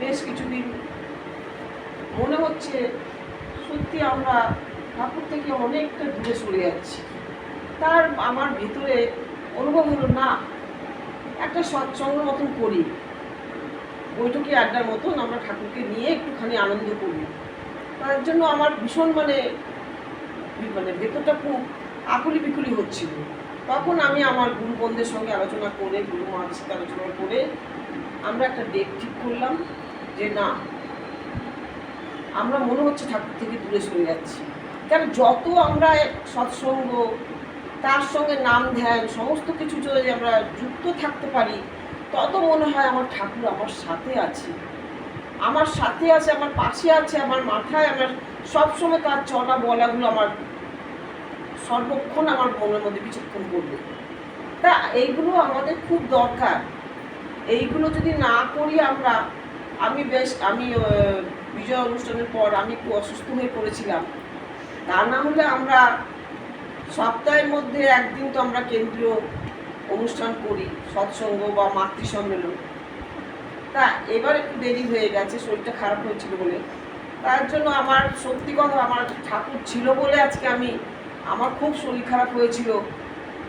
বেশ কিছুদিন মনে হচ্ছে সত্যি আমরা ঠাকুর থেকে অনেকটা দূরে সরে যাচ্ছি। তার আমার ভিতরে অনুভব হলো, না, একটা সৎসঙ্গ মতন করি। বৈঠকি আড্ডার মতন আমরা ঠাকুরকে নিয়ে একটুখানি আনন্দ করি। তার জন্য আমার ভীষণ মানে মানে ভেতরটা খুব আকুলি বিকুলি হচ্ছিল। তখন আমি আমার গুরু বন্ধুদের সঙ্গে আলোচনা করে, গুরু সাথে আলোচনা করে আমরা একটা ডেট ঠিক করলাম যে না, আমরা মনে হচ্ছে ঠাকুর থেকে দূরে সরে যাচ্ছি। কারণ যত আমরা সৎসঙ্গ, তার সঙ্গে নাম ধ্যান, সমস্ত কিছু যদি আমরা যুক্ত থাকতে পারি, তত মনে হয় আমার ঠাকুর আমার সাথে আছে। আমার সাথে আছে, আমার পাশে আছে, আমার মাথায়, আমার সবসময় তার চলা বলাগুলো আমার সর্বক্ষণ আমার মনের মধ্যে বিচক্ষণ করবে। তা এইগুলো আমাদের খুব দরকার। এইগুলো যদি না করি আমরা, আমি বেশ, আমি বিজয় অনুষ্ঠানের পর আমি একটু অসুস্থ হয়ে পড়েছিলাম। তা না হলে আমরা সপ্তাহের মধ্যে একদিন তো আমরা কেন্দ্রীয় অনুষ্ঠান করি, সৎসঙ্গ বা মাতৃ সম্মেলন তা এবার একটু দেরি হয়ে গেছে, শরীরটা খারাপ হয়েছিল বলে। তার জন্য আমার, সত্যি কথা, আমার ঠাকুর ছিল বলে আজকে আমি, আমার খুব শরীর খারাপ হয়েছিল।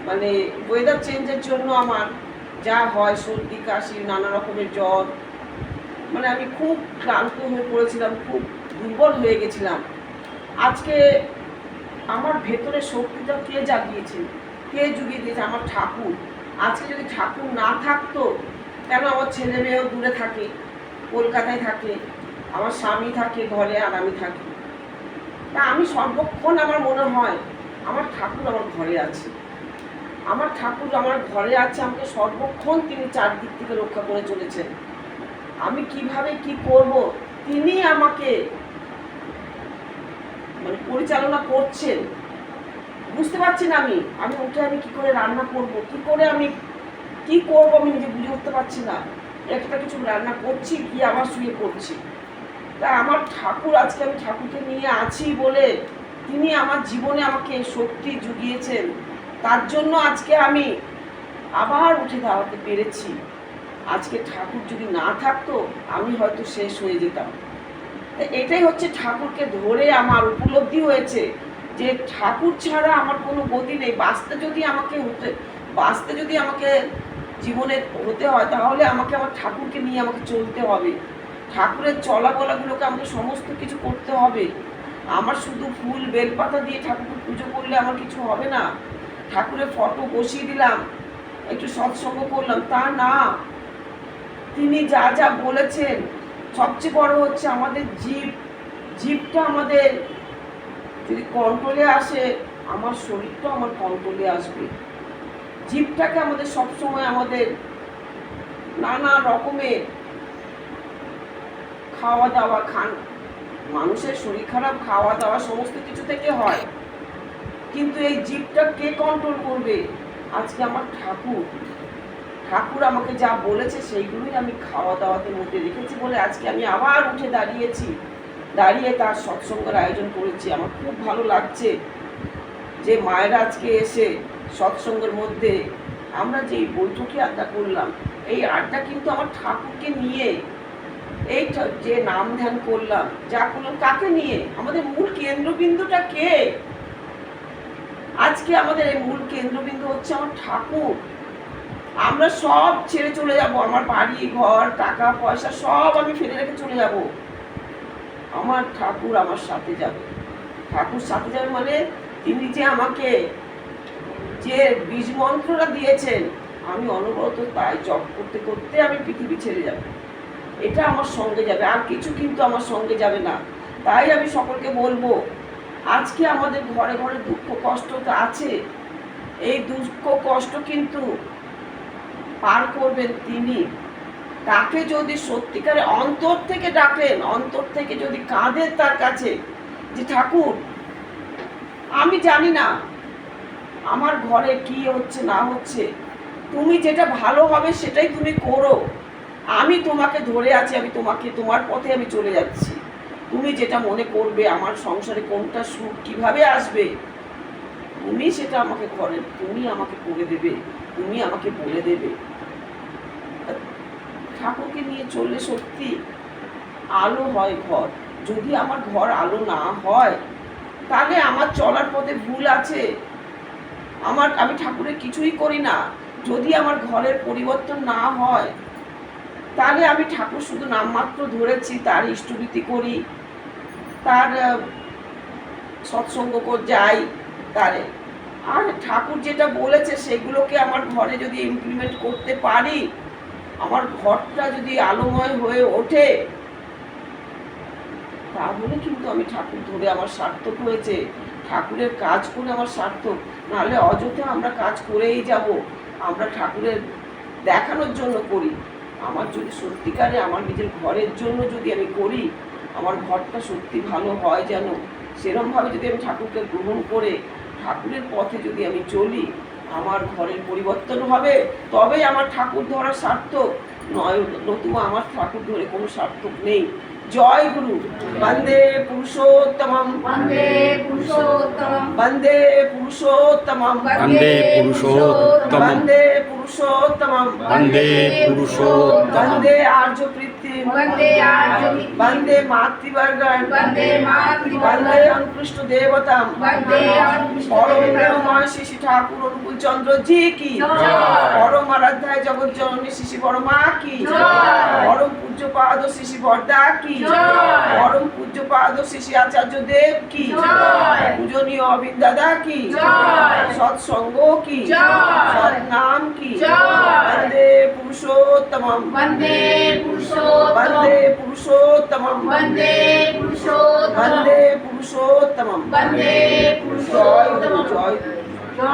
মানে ওয়েদার চেঞ্জের জন্য আমার যা হয়, সর্দি, কাশি, নানা রকমের জ্বর। মানে আমি খুব ক্লান্ত হয়ে পড়েছিলাম, খুব দুর্বল হয়ে গেছিলাম। আজকে আমার ভেতরে শক্তিটা কে জাগিয়েছে? কে জুগিয়ে দিয়েছে? আমার ঠাকুর। আজকে যদি ঠাকুর না থাকতো, কেন আমার ছেলে মেয়েও দূরে থাকে, কলকাতায় থাকে, আমার স্বামী থাকে ঘরে আর আমি থাকি? তা আমি সর্বক্ষণ আমার মনে হয়, আমার ঠাকুর আমার ঘরে আছে। আমার ঠাকুর আমার ঘরে আছে, আমাকে সর্বক্ষণ তিনি চারদিক থেকে রক্ষা করে চলেছেন। আমি কীভাবে কি করব? তিনি আমাকে মানে পরিচালনা করছেন। বুঝতে পারছি না আমি। আমি উঠে আমি কি করে রান্না করব? কি করে আমি, কি করব আমি নিজে বুঝে উঠতে পারছি না। একটা কিছু রান্না করছি কি আবার শুয়ে পড়ছি। তা আমার ঠাকুর, আজকে আমি ঠাকুরকে নিয়ে আছি বলে তিনি আমার জীবনে আমাকে শক্তি জুগিয়েছেন। তার জন্য আজকে আমি আবার উঠে দাঁড়াতে পেরেছি। আজকে ঠাকুর যদি না থাকতো, আমি হয়তো শেষ হয়ে যেতাম। এটাই হচ্ছে ঠাকুরকে ধরে আমার উপলব্ধি হয়েছে যে ঠাকুর ছাড়া আমার কোনো গতি নেই। বাঁচতে যদি আমাকে হতে, বাঁচতে যদি আমাকে জীবনে হতে হয়, তাহলে আমাকে আমার ঠাকুরকে নিয়ে আমাকে চলতে হবে। ঠাকুরের চলাবলাগুলোকে আমাকে সমস্ত কিছু করতে হবে। আমার শুধু ফুল, বেলপাতা দিয়ে ঠাকুরকে পুজো করলে আমার কিছু হবে না। ঠাকুরের ফটো বসিয়ে দিলাম, একটু সৎসঙ্গ করলাম। তা না, তিনি যা যা বলেছেন, সবচেয়ে বড় হচ্ছে আমাদের জীব, জীবটা আমাদের। যদি কন্ট্রোলে আসে, আমার শরীরটা আমার কন্ট্রোলে আসবে। জীবটাকে আমাদের সবসময় আমাদের নানা রকমের খাওয়া দাওয়া, খান, মানুষের শরীর খারাপ, খাওয়া দাওয়া, সমস্ত কিছু থেকে হয়। কিন্তু এই জীবটা কে কন্ট্রোল করবে? আজকে আমার ঠাকুর। ঠাকুর আমাকে যা বলেছে সেইগুলোই আমি খাওয়া দাওয়াতে মধ্যে রেখেছি বলে আজকে আমি আবার উঠে দাঁড়িয়েছি। দাঁড়িয়ে তার সৎসঙ্গের আয়োজন করেছি। আমার খুব ভালো লাগছে যে মায়েরা আজকে এসে সৎসঙ্গের মধ্যে আমরা যে বৈঠকে আড্ডা করলাম, এই আড্ডা কিন্তু আমার ঠাকুরকে নিয়ে, এই যে নাম ধ্যান করলাম, যা করলাম কাকে নিয়ে। আমাদের মূল কেন্দ্রবিন্দুটা কে? আজকে আমাদের এই মূল কেন্দ্রবিন্দু হচ্ছে আমার ঠাকুর। আমরা সব ছেড়ে চলে যাব, আমার বাড়ি, ঘর, টাকা, পয়সা সব আমি ফেলে রেখে চলে যাব। আমার ঠাকুর আমার সাথে যাবে। ঠাকুর সাথে যাবে মানে তিনি যে আমাকে যে বীজ মন্ত্রটা দিয়েছেন, আমি অনবরত তাই জপ করতে করতে আমি পৃথিবী ছেড়ে যাব। এটা আমার সঙ্গে যাবে, আর কিছু কিন্তু আমার সঙ্গে যাবে না। তাই আমি সকলকে বলব আজকে আমাদের ঘরে ঘরে দুঃখ কষ্ট তো আছে। এই দুঃখ কষ্ট কিন্তু পার করবেন তিনি। তাকে যদি সত্যিকারে অন্তর থেকে ডাকেন, অন্তর থেকে যদি কাঁদেন তার কাছে যে, ঠাকুর, আমি জানি না আমার ঘরে কি হচ্ছে, না হচ্ছে। তুমি যেটা ভালো হবে সেটাই তুমি করো। আমি তোমাকে ধরে আছি, আমি তোমাকে, তোমার পথে আমি চলে যাচ্ছি। তুমি যেটা মনে করবে, আমার সংসারে কোনটা সুখ, কীভাবে আসবে? তুমি সেটা আমাকে ঘরে, তুমি আমাকে করে দেবে, তুমি আমাকে বলে দেবে। ঠাকুরকে নিয়ে চললে সত্যি আলো হয় ঘর। যদি আমার ঘর আলো না হয়, তাহলে আমার চলার পথে ভুল আছে। আমার, আমি ঠাকুরের কিছুই করি না। যদি আমার ঘরের পরিবর্তন না হয়, তাহলে আমি ঠাকুর শুধু নামমাত্র ধরেছি, তার ইষ্টভীতি করি। তার সৎসঙ্গ যাই তারে। আর ঠাকুর যেটা বলেছে, সেগুলোকে আমার ঘরে যদি ইমপ্লিমেন্ট করতে পারি, আমার ঘরটা যদি আলোময় হয়ে ওঠে, তাহলে কিন্তু আমি ঠাকুর ধরে আমার সার্থক হয়েছে। ঠাকুরের কাজ করে আমার সার্থক। নাহলে অযথা আমরা কাজ করেই যাব। আমরা ঠাকুরের দেখানোর জন্য করি। আমার যদি সত্যিকারে আমার নিজের ঘরের জন্য যদি আমি করি আমার ঘরটা সত্যি ভালো হয় যেন? সেরমভাবে যদি আমি ঠাকুরকে গ্রহণ করে ঠাকুরের পথে যদি আমি চলি আমার ঘরের পরিবর্তন হবে? তবে আমার ঠাকুর ধরার সার্থক। নয় নতুবা আমার ঠাকুর ধরে কোনো সার্থক নেই। জয় গুরু। বন্দে পুরুষোত্তম বন্দে পুরুষোত্তম বন্দে পুরুষোত্তম বন্দে পুরুষোত্তম বন্দে পুরুষোত্তমম वन्दे पुरुषोत्तमं বন্দে আর্য পৃথিবী वन्दे आर्यविद् বন্দে মাতৃবর্গণ वन्दे বন্দে मातৃवन्दे অনুকৃষ্ট দেবতাম वन्दे পরম अनुष्ठदेवतां প্রেমময় শিশি ঠাকুর অনুকূল চন্দ্র জি কি জয়। পরম আরাধ্যায় জগৎ জননী শিশি বড় মা কি জয়। পরম পূজ্য পাদ শিশি বর্দা কি জয়। পরম পূজ্য পাদ শিশি আচার্য দেব কি জয়। পূজনীয় অবিন্দ দাদা কি জয়। সৎসঙ্গ কি জয়। সৎ নাম কি জয়। বন্দে પુરુષોત્તમમ વંદે પુરુષોત્તમમ વંદે પુરુષોત્તમમ વંદે પુરુષોત્તમમ વંદે પુરુષોત્તમમ વંદે પુરુષોત્તમમ જય